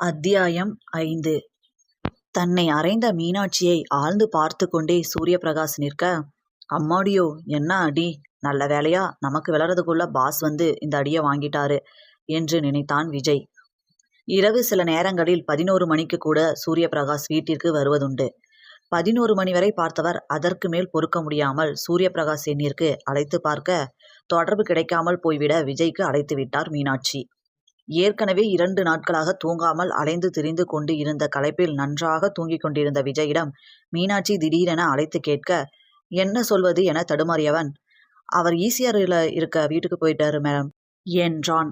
அத்தியாயம் ஐந்து. தன்னை அறைந்த மீனாட்சியை ஆழ்ந்து பார்த்து கொண்டே சூரியபிரகாஷ் நிற்க அம்மாடியோ என்ன அடி? நல்ல வேலையா நமக்கு விளறதுக்குள்ள பாஸ் வந்து இந்த அடியை வாங்கிட்டாரு என்று நினைத்தான் விஜய். இரவு சில நேரங்களில் பதினோரு மணிக்கு கூட சூரியபிரகாஷ் வீட்டிற்கு வருவதுண்டு. பதினோரு மணி வரை பார்த்தவர் அதற்கு மேல் பொறுக்க முடியாமல் சூரியபிரகாஷ் எண்ணிற்கு அழைத்து பார்க்க தொடர்பு கிடைக்காமல் போய்விட விஜய்க்கு அழைத்து விட்டார் மீனாட்சி. ஏற்கனவே இரண்டு நாட்களாக தூங்காமல் அலைந்து திரிந்து கொண்டு இருந்த களைப்பில் நன்றாக தூங்கிக் கொண்டிருந்த விஜயிடம் மீனாட்சி திடீரென அழைத்து கேட்க என்ன சொல்வது என தடுமாறியவன் அவர் ஈசிஆரில் இருக்க வீட்டுக்கு போயிட்டாரு மேம் என்றான்.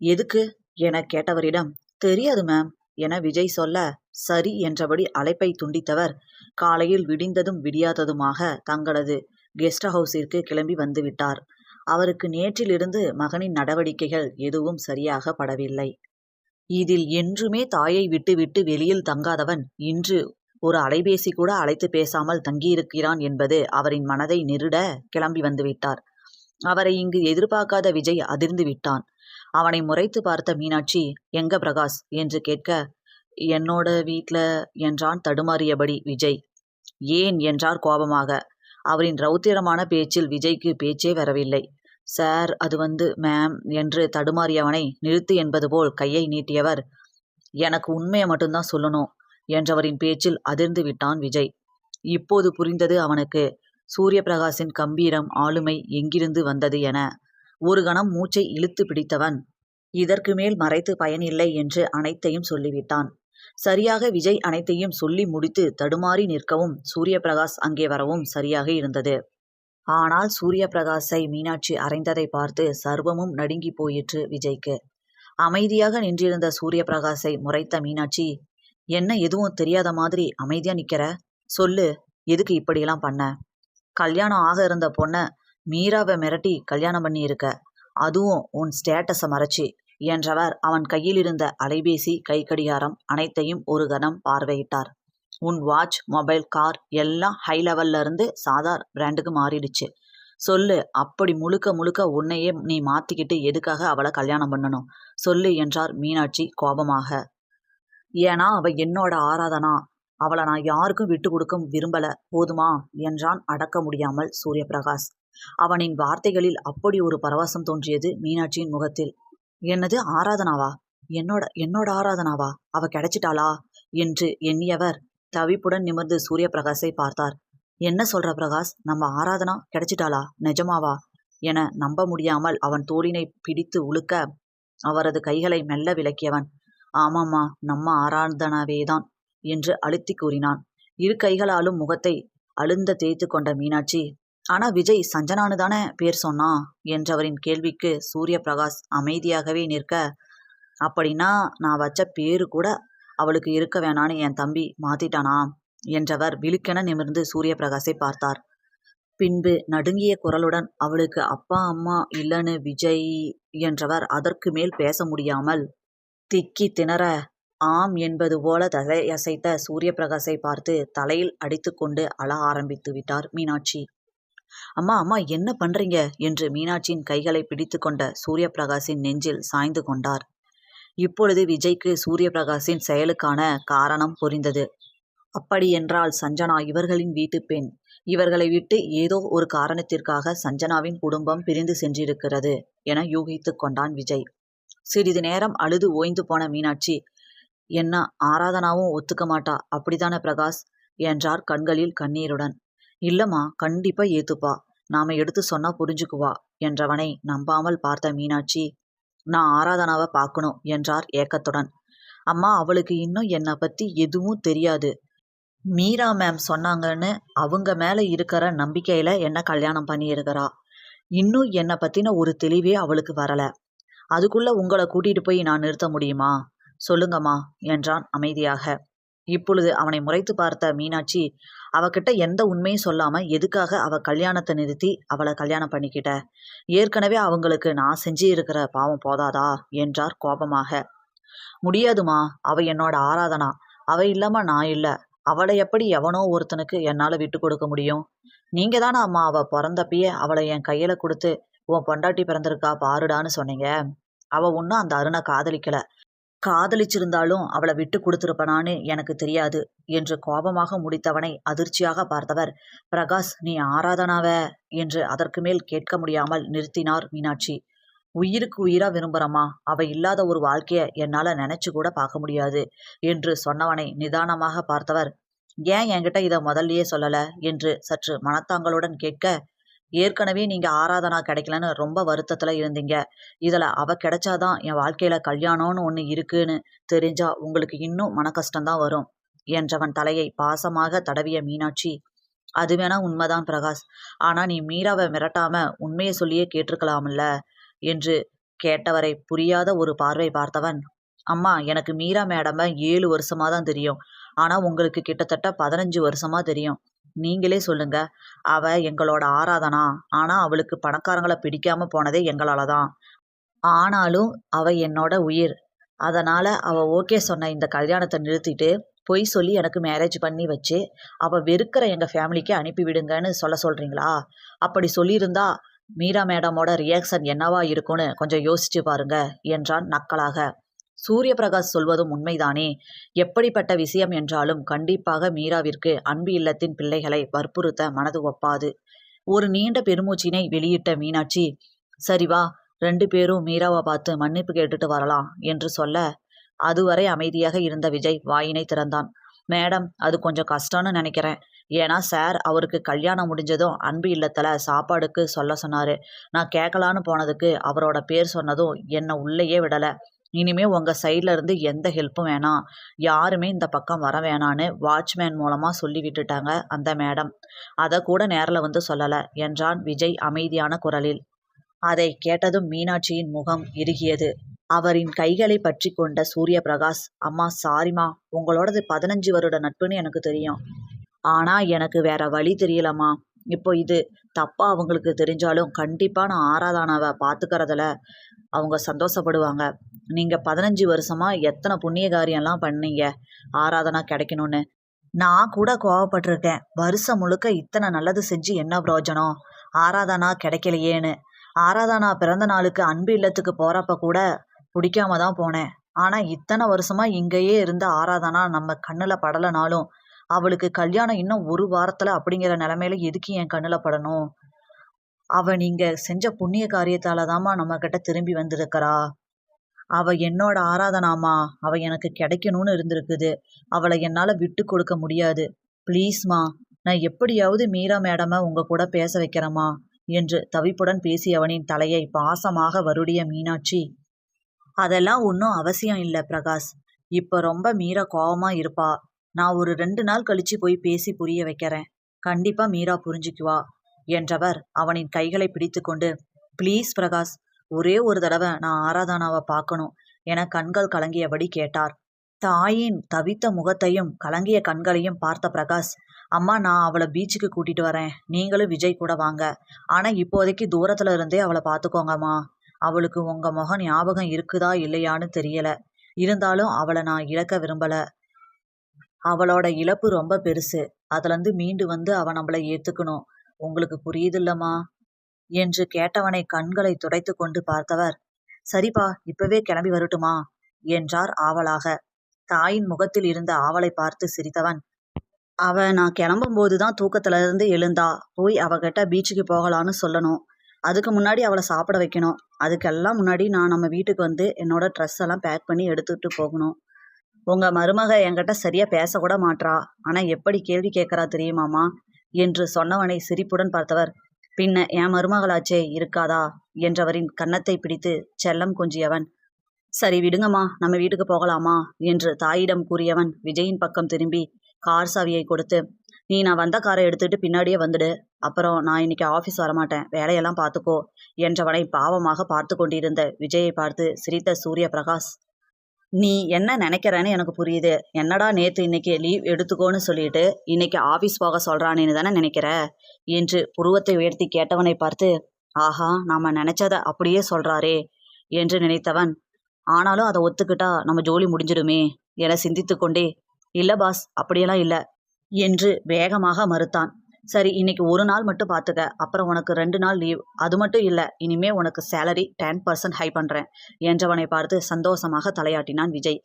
எதுக்கு? என கேட்டவரிடம் தெரியாது மேம் என விஜய் சொல்ல சரி என்றபடி அழைப்பை துண்டித்தவர் காலையில் விடிந்ததும் விடியாததுமாக தங்களது கெஸ்ட் ஹவுஸிற்கு கிளம்பி வந்துவிட்டார் அவருக்கு நேற்றிலிருந்து மகனின் நடவடிக்கைகள் எதுவும் சரியாக படவில்லை இதில் என்றுமே தாயை விட்டுவிட்டு வெளியில் தங்காதவன் இன்று ஒரு அலைபேசி கூட அழைத்து பேசாமல் தங்கியிருக்கிறான் என்பது அவரின் மனதை நெருட கிளம்பி வந்துவிட்டார். அவரை இங்கு எதிர்பார்க்காத விஜய் அதிர்ந்து விட்டான். அவனை முறைத்து பார்த்த மீனாட்சி எங்க பிரகாஷ் என்று கேட்க என்னோட வீட்ல என்றான் தடுமாறியபடி விஜய். ஏன்? என்றார் கோபமாக. அவரின் ரௌத்திரமான பேச்சில் விஜய்க்கு பேச்சே வரவில்லை. சார் அது வந்து மேம் என்று தடுமாறியவனை நிறுத்து என்பது போல் கையை நீட்டியவர் எனக்கு உண்மையை மட்டும்தான் சொல்லணும் என்றவரின் பேச்சில் அதிர்ந்து விட்டான் விஜய். இப்போது புரிந்தது அவனுக்கு சூரிய பிரகாஷின் கம்பீரம் ஆளுமை எங்கிருந்து வந்தது என. ஒரு கணம் மூச்சை இழுத்து பிடித்தவன் இதற்கு மேல் மறைத்து பயனில்லை என்று அனைத்தையும் சொல்லிவிட்டான். சரியாக விஜய் அனைத்தையும் சொல்லி முடித்து தடுமாறி நிற்கவும் சூரியபிரகாஷ் அங்கே வரவும் சரியாக இருந்தது. ஆனால் சூரியபிரகாஷை மீனாட்சி அறைந்ததை பார்த்து சர்வமும் நடுங்கி போயிற்று விஜய்க்கு. அமைதியாக நின்றிருந்த சூரியபிரகாஷை முறைத்த மீனாட்சி என்ன எதுவும் தெரியாத மாதிரி அமைதியா நிக்கிற? சொல்லு எதுக்கு இப்படியெல்லாம் பண்ண? கல்யாணம் ஆக இருந்த பொண்ண மீராவை மிரட்டி கல்யாணம் பண்ணி இருக்க அதுவும் உன் ஸ்டேட்டஸை மறைச்சி. என்றவர் அவன் கையில் இருந்த அலைபேசி கைக்கடிகாரம் அனைத்தையும் ஒரு கணம் பார்வையிட்டார். உன் வாட்ச் மொபைல் கார் எல்லாம் ஹை லெவல்ல இருந்து சாதார் பிராண்டுக்கு மாறிடுச்சு. சொல்லு அப்படி முழுக்க முழுக்க உன்னையே நீ மாத்திக்கிட்டு எதுக்காக அவளை கல்யாணம் பண்ணணும்? சொல்லு என்றார் மீனாட்சி கோபமாக. ஏன்னா அவ என்னோட ஆராதனா? அவளை நான் யாருக்கும் விட்டு கொடுக்க விரும்பல. போதுமா? என்றான் அடக்க முடியாமல் சூரியபிரகாஷ். அவனின் வார்த்தைகளில் அப்படி ஒரு பரவசம் தோன்றியது மீனாட்சியின் முகத்தில். என்னது ஆராதனாவா? என்னோட என்னோட ஆராதனாவா? அவ கிடைச்சிட்டாளா? என்று எண்ணியவர் தவிப்புடன் நிமிர்ந்து சூரிய பிரகாஷை பார்த்தார். என்ன சொல்ற பிரகாஷ்? நம்ம ஆராதனா கிடைச்சிட்டாளா? நிஜமாவா? என நம்ப முடியாமல் அவன் தோளினை பிடித்து உழுக்க அவரது கைகளை மெல்ல விலக்கியவன் ஆமாம்மா நம்ம ஆராதனாவேதான் என்று அழுத்தி கூறினான். இரு கைகளாலும் முகத்தை அழுந்த தேய்த்து கொண்ட மீனாட்சி ஆனா விஜய் சஞ்சனானு தானே பேர் சொன்னா? என்றவரின் கேள்விக்கு சூரிய பிரகாஷ் அமைதியாகவே நிற்க அப்படின்னா நான் வச்ச பேரு கூட அவளுக்கு இருக்க வேணான்னு என் தம்பி மாத்திட்டானா? என்றவர் விழுக்கென நிமிர்ந்து சூரிய பிரகாஷை பார்த்தார். பின்பு நடுங்கிய குரலுடன் அவளுக்கு அப்பா அம்மா இல்லைன்னு விஜய் என்றவர் அதற்கு மேல் பேச முடியாமல் திக்கி திணற ஆம் என்பது போல தலையசைத்த சூரிய பிரகாசை பார்த்து தலையில் அடித்துக்கொண்டு அழ ஆரம்பித்து விட்டார் மீனாட்சி. அம்மா அம்மா என்ன பண்றீங்க? என்று மீனாட்சியின் கைகளை பிடித்து கொண்ட சூரிய பிரகாஷின் நெஞ்சில் சாய்ந்து கொண்டார். இப்பொழுது விஜய்க்கு சூரியபிரகாஷின் செயலுக்கான காரணம் புரிந்தது. அப்படியென்றால் சஞ்சனா இவர்களின் வீட்டு பெண். இவர்களை விட்டு ஏதோ ஒரு காரணத்திற்காக சஞ்சனாவின் குடும்பம் பிரிந்து சென்றிருக்கிறது என யூகித்து கொண்டான் விஜய். சிறிது நேரம் அழுது ஓய்ந்து போன மீனாட்சி என்ன ஆராதனாவும் ஒத்துக்க மாட்டா? அப்படித்தானே பிரகாஷ்? என்றார் கண்களில் கண்ணீருடன். இல்லம்மா கண்டிப்பா ஏத்துப்பா. நாம எடுத்து சொன்னா புரிஞ்சுக்குவா என்றவனை நம்பாமல் பார்த்த மீனாட்சி நான் ஆராதனாவை பார்க்கணும் என்றார் ஏக்கத்துடன். அம்மா அவளுக்கு இன்னும் என்னை பத்தி எதுவும் தெரியாது. மீரா மேம் சொன்னாங்கன்னு அவங்க மேல இருக்கிற நம்பிக்கையில என்ன கல்யாணம் பண்ணியிருக்கிறா. இன்னும் என்னை பத்தின ஒரு தெளிவே அவளுக்கு வரல. அதுக்குள்ள உங்களை கூட்டிட்டு போய் நான் நிறுத்த முடியுமா? சொல்லுங்கம்மா என்றான் அமைதியாக. இப்பொழுது அவனை முறைத்து பார்த்த மீனாட்சி அவகிட்ட எந்த உண்மையும் சொல்லாம எதுக்காக அவ கல்யாணத்தை நிறுத்தி அவளை கல்யாணம் பண்ணிக்கிட்ட? ஏற்கனவே அவங்களுக்கு நான் செஞ்சு இருக்கிற பாவம் போதாதா? என்றார் கோபமாக. முடியாதுமா அவ என்னோட ஆராதனா. அவ இல்லாம நான் இல்ல. அவளை எப்படி எவனோ ஒருத்தனுக்கு என்னால விட்டு கொடுக்க முடியும்? நீங்க தானே அம்மா அவ பிறந்தப்பயே அவளை என் கையில கொடுத்து உன் பொண்டாட்டி பிறந்திருக்கா பாருடான்னு சொன்னீங்க. அவ ஒன்னும் அந்த அருணை காதலிக்கல. காதலிச்சிருந்தாலும் அவளை விட்டு கொடுத்துருப்பனான்னு எனக்கு தெரியாது என்று கோபமாக முடித்தவனை அதிர்ச்சியாக பார்த்தவர் பிரகாஷ் நீ ஆராதனாவ? என்று அதற்கு மேல் கேட்க முடியாமல் நிறுத்தினார் மீனாட்சி. உயிருக்கு உயிரா விரும்புறமா அவ இல்லாத ஒரு வாழ்க்கைய என்னால நினைச்சு கூட பார்க்க முடியாது என்று சொன்னவனை நிதானமாக பார்த்தவர். ஏன் என்கிட்ட இதை முதல்லயே சொல்லல? என்று சற்று மனத்தாங்களுடன் கேட்க ஏற்கனவே நீங்க ஆராதனா கிடைக்கலன்னு ரொம்ப வருத்தத்துல இருந்தீங்க. இதுல அவ கிடைச்சாதான் என் வாழ்க்கையில கல்யாணம்னு ஒண்ணு இருக்குன்னு தெரிஞ்சா உங்களுக்கு இன்னும் மன கஷ்டம்தான் வரும் என்றவன் தலையை பாசமாக தடவிய மீனாட்சி. அது வேணா உண்மைதான் பிரகாஷ். ஆனா நீ மீராவை மிரட்டாம உண்மையை சொல்லியே கேட்டிருக்கலாம்ல என்று கேட்டவரை புரியாத ஒரு பார்வை பார்த்தவன் அம்மா எனக்கு மீரா மேடம ஏழு வருஷமா தான் தெரியும். ஆனா உங்களுக்கு கிட்டத்தட்ட பதினஞ்சு வருஷமா தெரியும். நீங்களே சொல்லுங்க. அவ எங்களோட ஆராதனா? ஆனா அவளுக்கு பணக்காரங்களை பிடிக்காம போனதே எங்களால தான் ஆனாலும் அவ என்னோட உயிர். அதனால அவ ஓகே சொன்ன இந்த கல்யாணத்தை நிறுத்திட்டு பொய் சொல்லி எனக்கு மேரேஜ் பண்ணி வச்சு அவ வெறுக்கிற எங்க ஃபேமிலிக்கு அனுப்பிவிடுங்கன்னு சொல்ல சொல்றீங்களா? அப்படி சொல்லியிருந்தா மீரா மேடமோட ரியாக்ஷன் என்னவா இருக்கும்னு கொஞ்சம் யோசிச்சு பாருங்க என்றான் நக்கலாக. சூரிய பிரகாஷ் சொல்வதும் உண்மைதானே? எப்படிப்பட்ட விஷயம் என்றாலும் கண்டிப்பாக மீராவிற்கு அன்பு இல்லத்தின் பிள்ளைகளை வற்புறுத்த மனது ஒப்பாது. ஒரு நீண்ட பெருமூச்சினை வெளியிட்ட மீனாட்சி சரி வா ரெண்டு பேரும் மீராவை பார்த்து மன்னிப்பு கேட்டுட்டு வரலாம் என்று சொல்ல அதுவரை அமைதியாக இருந்த விஜய் வாயினை திறந்தான். மேடம் அது கொஞ்சம் கஷ்டம்னு நினைக்கிறேன். ஏன்னா சார் அவருக்கு கல்யாணம் முடிஞ்சதும் அன்பு இல்லத்தில் சாப்பாடுக்கு சொல்ல சொன்னார். நான் கேட்கலான்னு போனதுக்கு அவரோட பேர் சொன்னதும் என்னை உள்ளேயே விடலை. இனிமே உங்கள் சைடில் இருந்து எந்த ஹெல்ப்பும் வேணாம். யாருமே இந்த பக்கம் வர வேணான்னு வாட்ச்மேன் மூலமாக சொல்லி விட்டுட்டாங்க அந்த மேடம் அதை கூட நேரில் வந்து சொல்லலை என்றான் விஜய் அமைதியான குரலில். அதை கேட்டதும் மீனாட்சியின் முகம் இறுகியது. அவரின் கைகளை பற்றி கொண்ட சூரிய பிரகாஷ் அம்மா சாரிம்மா உங்களோடது பதினஞ்சு வருட நட்புன்னு எனக்கு தெரியும். ஆனா எனக்கு வேற வழி தெரியலம்மா. இப்போ இது தப்பா அவங்களுக்கு தெரிஞ்சாலும் கண்டிப்பா நான் ஆராதானாவை பார்த்துக்கறதுல அவங்க சந்தோஷப்படுவாங்க. நீங்கள் பதினஞ்சு வருஷமாக எத்தனை புண்ணிய காரியம்லாம் பண்ணீங்க? ஆராதனா கிடைக்கணும்னு. நான் கூட கோவப்பட்டிருக்கேன். வருஷம் முழுக்க இத்தனை நல்லது செஞ்சு என்ன பிரயோஜனம்? ஆராதனா கிடைக்கலையேன்னு. ஆராதனா பிறந்த நாளுக்கு அன்பு இல்லத்துக்கு போகிறப்ப கூட பிடிக்காம தான் போனேன். ஆனால் இத்தனை வருஷமாக இங்கேயே இருந்த ஆராதனா நம்ம கண்ணில் படலனாலும் அவளுக்கு கல்யாணம் இன்னும் ஒரு வாரத்தில் அப்படிங்கிற நிலமையில எதுக்கு என் கண்ணில் படணும்? அவ நீங்க செஞ்ச புண்ணிய காரியத்தால தாம்மா நம்ம கிட்ட திரும்பி வந்திருக்கிறா. அவ என்னோட ஆராதனாமா? அவ எனக்கு கிடைக்கணும்னு இருந்திருக்குது. அவளை என்னால விட்டு கொடுக்க முடியாது. ப்ளீஸ்மா நான் எப்படியாவது மீரா மேடம உங்க கூட பேச வைக்கிறேம்மா என்று தவிப்புடன் பேசியவனின் தலையை பாசமாக வருடிய மீனாட்சி. அதெல்லாம் ஒன்றும் அவசியம் இல்லை பிரகாஷ். இப்போ ரொம்ப மீரா கோவமா இருப்பா. நான் ஒரு ரெண்டு நாள் கழிச்சு போய் பேசி புரிய வைக்கிறேன். கண்டிப்பா மீரா புரிஞ்சுக்குவா என்றவர் அவனின் கைகளை பிடித்துக்கொண்டு ப்ளீஸ் பிரகாஷ் ஒரே ஒரு தடவை நான் ஆராதனாவை பார்க்கணும் என கண்கள் கலங்கியபடி கேட்டார். தாயின் தவித்த முகத்தையும் கலங்கிய கண்களையும் பார்த்த பிரகாஷ் அம்மா நான் அவளை பீச்சுக்கு கூட்டிட்டு வரேன். நீங்களும் விஜய் கூட வாங்க. ஆனா இப்போதைக்கு தூரத்துல இருந்தே அவளை பார்த்துக்கோங்கம்மா. அவளுக்கு உங்க முகம் ஞாபகம் இருக்குதா இல்லையான்னு தெரியல. இருந்தாலும் அவளை நான் இழக்க விரும்பல. அவளோட இழப்பு ரொம்ப பெருசு. அதுலேருந்து மீண்டு வந்து அவ நம்மளை ஏத்துக்கணும். உங்களுக்கு புரியுது இல்லம்மா? என்று கேட்டவனை கண்களை துடைத்து கொண்டு பார்த்தவர். சரிப்பா இப்பவே கிளம்பி வரட்டுமா? என்றார் ஆவலாக. தாயின் முகத்தில் இருந்த ஆவலை பார்த்து சிரித்தவன். அவ நான் கிளம்பும்போது தான் தூக்கத்துல இருந்து எழுந்தா. போய் அவகிட்ட பீச்சுக்கு போகலான்னு சொல்லணும். அதுக்கு முன்னாடி அவளை சாப்பிட வைக்கணும். அதுக்கெல்லாம் முன்னாடி நான் நம்ம வீட்டுக்கு வந்து என்னோட ட்ரெஸ் எல்லாம் பேக் பண்ணி எடுத்துட்டு போகணும். உங்க மருமக என்கிட்ட சரியா பேசக்கூட மாட்றா. ஆனா எப்படி கேள்வி கேட்கறா தெரியுமாமா என்று சொன்னவனை சிரிப்புடன் பார்த்தவர். பின்ன என் மருமகளாச்சே இருக்காதா? என்றவரின் கன்னத்தை பிடித்து செல்லம் கொஞ்சியவன். சரி விடுங்கம்மா நம்ம வீட்டுக்கு போகலாமா? என்று தாயிடம் கூறியவன் விஜயின் பக்கம் திரும்பி கார் சாவியை கொடுத்து நீ நான் வந்த காரை எடுத்துட்டு பின்னாடியே வந்துடு. அப்புறம் நான் இன்னைக்கு ஆஃபீஸ் வரமாட்டேன். வேலையெல்லாம் பார்த்துக்கோ என்றவனை பாவமாக பார்த்து கொண்டிருந்த விஜயை பார்த்து சிரித்த சூரிய பிரகாஷ் நீ என்ன நினைக்கிறேன்னு எனக்கு புரியுது. என்னடா நேத்து இன்னைக்கு லீவ் எடுத்துக்கோன்னு சொல்லிட்டு இன்னைக்கு ஆபீஸ் போக சொல்றானேன்னு தானே நினைக்கிற? என்று புருவத்தை உயர்த்தி கேட்டவனை பார்த்து ஆஹா நாம நினைச்சத அப்படியே சொல்றாரே என்று நினைத்தவன் ஆனாலும் அதை ஒத்துக்கிட்டா நம்ம ஜோலி முடிஞ்சிடுமே என சிந்தித்து கொண்டே இல்ல பாஸ் அப்படியெல்லாம் இல்ல என்று வேகமாக மறுத்தான். சரி இன்னைக்கு ஒரு நாள் மட்டும் பார்த்துக்க அப்புறம் உனக்கு ரெண்டு நாள் லீவ் அது மட்டும் இல்லை இனிமே உனக்கு சேலரி டென் பர்சன்ட் ஹை பண்ணுறேன் என்றவனை பார்த்து சந்தோஷமாக தலையாட்டினான் விஜய்.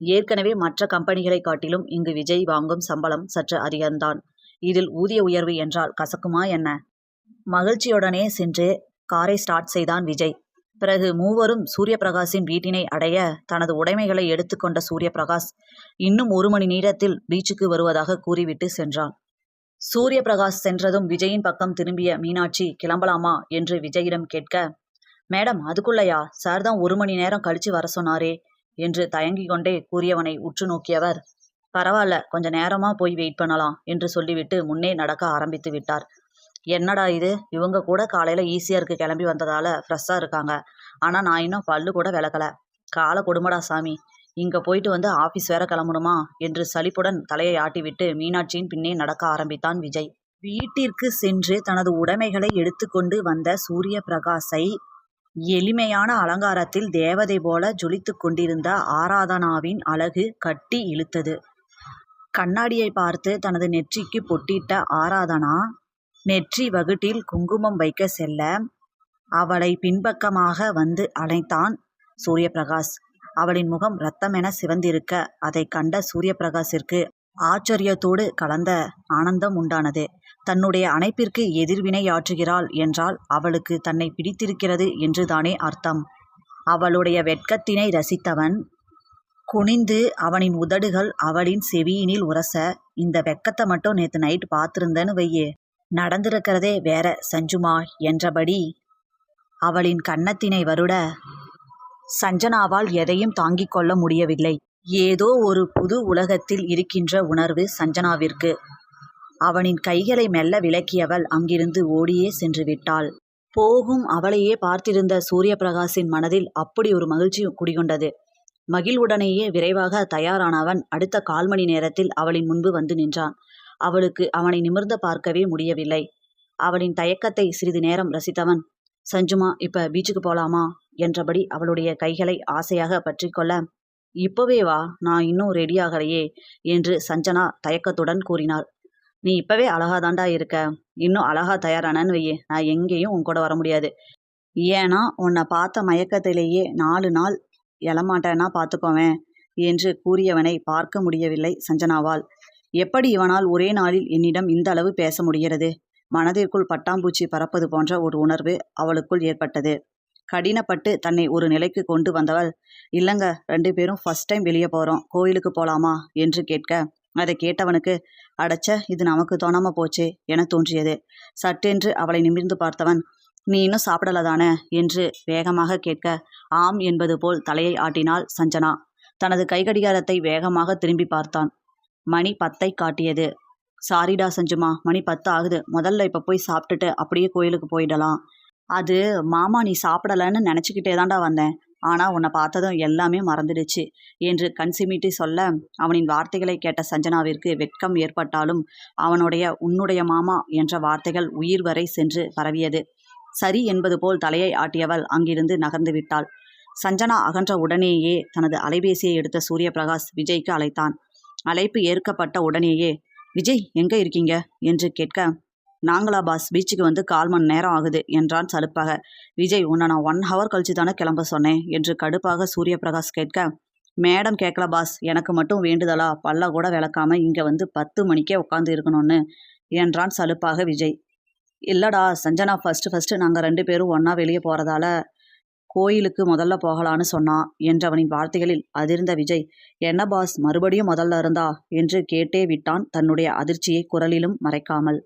ஏற்கனவே மற்ற கம்பெனிகளை காட்டிலும் இங்கு விஜய் வாங்கும் சம்பளம் சற்று அதிகம்தான். இதில் ஊதிய உயர்வு என்றால் கசக்குமா என்ன? மகிழ்ச்சியுடனே சென்று காரை ஸ்டார்ட் செய்தான் விஜய். பிறகு மூவரும் சூரியபிரகாஷின் வீட்டினை அடைய தனது உடைமைகளை எடுத்துக்கொண்ட சூரியபிரகாஷ் இன்னும் ஒரு மணி நேரத்தில் பீச்சுக்கு வருவதாக கூறிவிட்டு சென்றான். சூரியபிரகாஷ் சென்றதும் விஜயின் பக்கம் திரும்பிய மீனாட்சி கிளம்பலாமா? என்று விஜயிடம் கேட்க மேடம் அதுக்குள்ளையா? சார் தான் ஒரு மணி நேரம் கழிச்சு வர சொன்னாரே என்று தயங்கிக் கொண்டே கூறியவனை உற்று நோக்கியவர் பரவாயில்ல கொஞ்ச நேரமா போய் வெயிட் பண்ணலாம் என்று சொல்லிவிட்டு முன்னே நடக்க ஆரம்பித்து விட்டார். என்னடா இது? இவங்க கூட காலையில இருக்குது கிளம்பி வந்ததால ஃப்ரெஷ்ஷா இருக்காங்க. ஆனா நான் இன்னும் பல்லு கூட விளக்கல. காலை கொடுமடா சாமி. இங்க போயிட்டு வந்து ஆபீஸ் வேற கிளம்பணுமா? என்று சலிப்புடன் தலையை ஆட்டிவிட்டு மீனாட்சியின் பின்னே நடக்க ஆரம்பித்தான் விஜய். வீட்டிற்கு சென்று தனது உடைமைகளை எடுத்துக்கொண்டு வந்த சூரிய பிரகாஷை எளிமையான அலங்காரத்தில் தேவதை போல ஜொலித்து கொண்டிருந்த ஆராதனாவின் அழகு கட்டி இழுத்தது. கண்ணாடியை பார்த்து தனது நெற்றிக்கு பொட்டிட்ட ஆராதனா நெற்றி வகுட்டில் குங்குமம் வைக்க செல்ல அவளை பின்பக்கமாக வந்து அணைத்தான் சூரியபிரகாஷ். அவளின் முகம் ரத்தமென சிவந்திருக்க அதை கண்ட சூரியபிரகாஷிற்கு ஆச்சரியத்தோடு கலந்த ஆனந்தம் உண்டானது. தன்னுடைய அணைப்பிற்கு எதிர்வினையாற்றுகிறாள் என்றால் அவளுக்கு தன்னை பிடித்திருக்கிறது என்றுதானே அர்த்தம். அவளுடைய வெட்கத்தினை ரசித்தவன் குனிந்து அவனின் உதடுகள் அவளின் செவியினில் உரச இந்த வெக்கத்தை மட்டும் நேற்று நைட் பார்த்துருந்தேன்னு வையே. நடந்திருக்கிறதே வேற சஞ்சுமா என்றபடி அவளின் கன்னத்தினை வருட சஞ்சனாவால் எதையும் தாங்கிக் கொள்ள முடியவில்லை. ஏதோ ஒரு புது உலகத்தில் இருக்கின்ற உணர்வு சஞ்சனாவிற்கு. அவனின் கைகளை மெல்ல விலக்கியவள் அங்கிருந்து ஓடியே சென்று விட்டாள். போகும் அவளையே பார்த்திருந்த சூரியபிரகாஷின் மனதில் அப்படி ஒரு மகிழ்ச்சி குடிகொண்டது. மகிழ்வுடனேயே விரைவாக தயாரானவன் அடுத்த கால் மணி நேரத்தில் அவளின் முன்பு வந்து நின்றான். அவளுக்கு அவனை நிமிர்ந்து பார்க்கவே முடியவில்லை. அவளின் தயக்கத்தை சிறிது நேரம் ரசித்தவன் சஞ்சுமா இப்ப பீச்சுக்கு போலாமா? என்றபடி அவளுடைய கைகளை ஆசையாக பற்றிக்கொள்ள இப்பவே வா நான் இன்னும் ரெடியாகலையே என்று சஞ்சனா தயக்கத்துடன் கூறினாள். நீ இப்பவே அழகாதாண்டா இருக்க. இன்னும் அழகா தயாரானன்னு வையே நான் எங்கேயும் உன் கூட வர முடியாது. ஏன்னா உன்னை பார்த்த மயக்கத்திலேயே நாலு நாள் எழமாட்டேன்னா பார்த்துக்கோவேன் என்று கூறியவனை பார்க்க முடியவில்லை சஞ்சனாவால். எப்படி இவனால் ஒரே நாளில் என்னிடம் இந்த அளவு பேச முடிகிறது? மனதிற்குள் பட்டாம்பூச்சி பறப்பது போன்ற ஒரு உணர்வு அவளுக்குள் ஏற்பட்டது. கடினப்பட்டு தன்னை ஒரு நிலைக்கு கொண்டு வந்தவள் இல்லைங்க ரெண்டு பேரும் ஃபர்ஸ்ட் டைம் வெளியே போகிறோம் கோயிலுக்கு போகலாமா என்று கேட்க அதை கேட்டவனுக்கு அடைச்ச இது நமக்கு தோணாம போச்சே என தோன்றியது. சட்டென்று அவளை நிமிர்ந்து பார்த்தவன் நீ இன்னும் சாப்பிடல தானே என்று வேகமாக கேட்க ஆம் என்பது போல் தலையை ஆட்டினாள் சஞ்சனா. தனது கைகடிகாரத்தை வேகமாக திரும்பி பார்த்தான். மணி பத்தை காட்டியது. சாரிடா சஞ்சுமா மணி பத்து ஆகுது. முதல்ல இப்போ போய் சாப்பிட்டுட்டு அப்படியே கோயிலுக்கு போயிடலாம். அது மாமா நீ சாப்பிடலன்னு நினச்சிக்கிட்டே தான்டா வந்தேன். ஆனால் உன்னை பார்த்ததும் எல்லாமே மறந்துடுச்சு என்று கண்சிமிட்டு சொல்ல அவனின் வார்த்தைகளை கேட்ட சஞ்சனாவிற்கு வெட்கம் ஏற்பட்டாலும் அவனுடைய உன்னுடைய மாமா என்ற வார்த்தைகள் உயிர் வரை சென்று பரவியது. சரி என்பது போல் தலையை ஆட்டியவள் அங்கிருந்து நகர்ந்து விட்டாள். சஞ்சனா அகன்ற உடனேயே தனது அலைபேசியை எடுத்த சூரியபிரகாஷ் விஜய்க்கு அழைத்தான். அழைப்பு ஏற்கப்பட்ட உடனேயே விஜய் எங்க இருக்கீங்க? என்று கேட்க நாங்களா பாஸ் பீச்சுக்கு வந்து கால் மணி நேரம் ஆகுது என்றான் சலுப்பாக. விஜய் உன்னை நான் ஒன் ஹவர் கழிச்சு தானே கிளம்ப சொன்னேன் என்று கடுப்பாக சூரியபிரகாஷ் கேட்க மேடம் கேட்கல பாஸ் எனக்கு மட்டும் வேண்டுதலா? பல்ல கூட விளக்காம இங்கே வந்து பத்து மணிக்கே உட்காந்து இருக்கணும்னு என்றான் சலுப்பாக விஜய். இல்லடா சஞ்சனா ஃபர்ஸ்ட் ஃபர்ஸ்ட் நாங்கள் ரெண்டு பேரும் ஒன்றா வெளியே போகிறதால கோயிலுக்கு முதல்ல போகலான்னு சொன்னான் என்றவனின் வார்த்தைகளில் அதிர்ந்த விஜய் என்ன பாஸ் மறுபடியும் முதல்ல இருந்தா? என்று கேட்டே விட்டான் தன்னுடைய அதிர்ச்சியை குரலிலும் மறைக்காமல்.